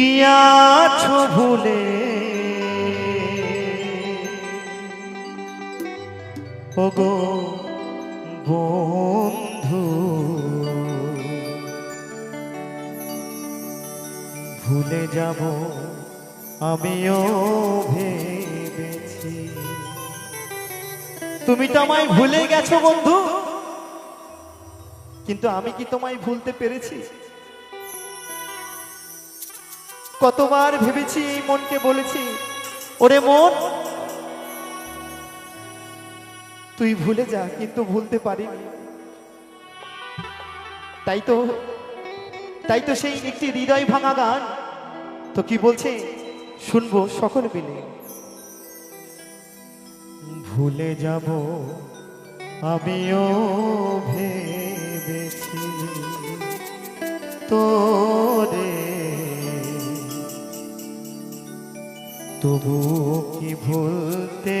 গিয়াছ ভুলে। ওগো বন্ধু, ভুলে যাব আমিও ভেবেছি। তুমি তো আমায় ভুলে গেছো বন্ধু, কিন্তু আমি কি তোমায় ভুলতে পেরেছি? কতবার ভেবেছি, মনকে বলেছি, ওরে মন, তুই ভুলে যা, কিন্তু ভুলতে পারিনি। তাই তো তাই তো সেই একটি হৃদয় ভাঙা গান। তো কি বলছে, শুনব সকল মিলে। ভুলে যাব, আমিও ভেবেছি, তোরে তবু কি ভুলতে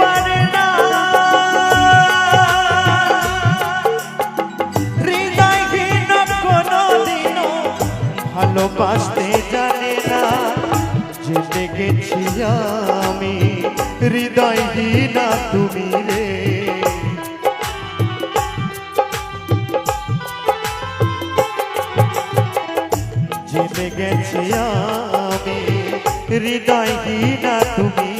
হৃদয়হীনা তুমি রে। জেনে গেছি আমি হৃদয় না তুমি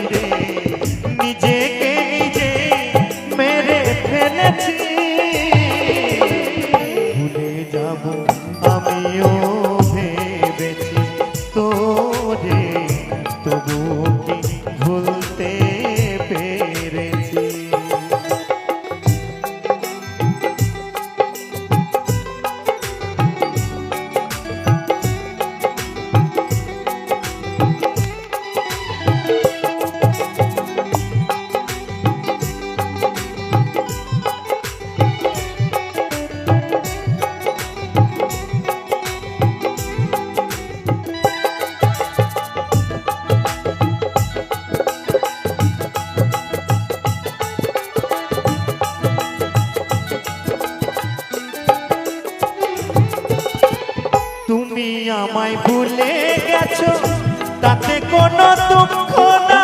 তুমি আমায় ভুলে গেছো, তাতে কোনো দুঃখ না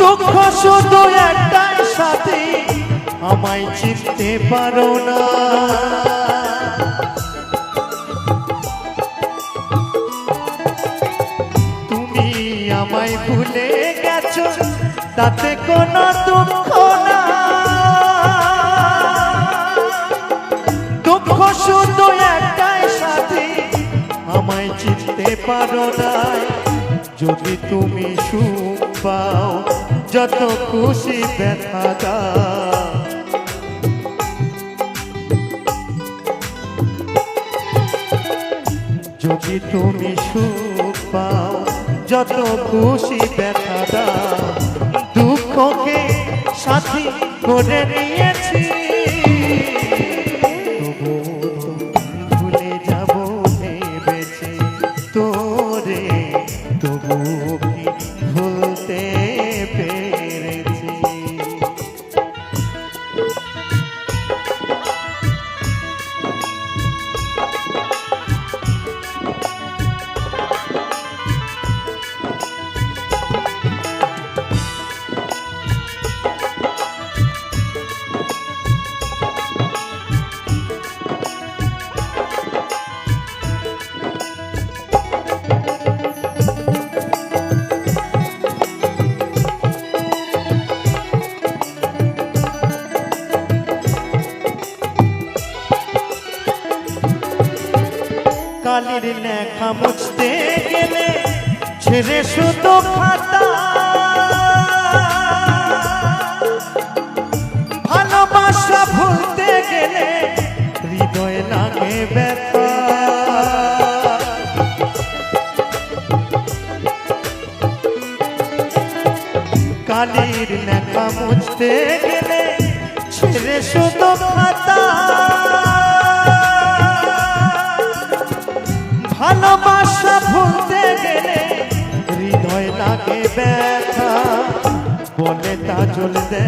দুঃখ শুধু একটাই সাথে, আমায় চিনতে পারো না। তুমি আমায় ভুলে গেছো, তাতে কোনো দুঃখ না পারো না যদি তুমি সুখ পাও, যত খুশি ব্যথা যদি তুমি সুখ পাও, যত খুশি ব্যথা দাও। দুঃখকে সাথী করে নিয়েছি। ছেড়ে শুধু খাতা। ভালোবাসা ভুলতে গেলে হৃদয় লাগে ব্যথা। কালির লেখা মুছতে গেলে ছেড়ে শুধু খাতা। ভালোবাসা Jolidé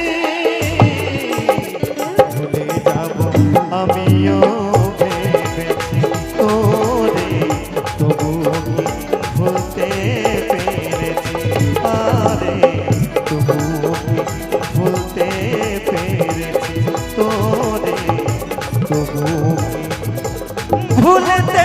不能。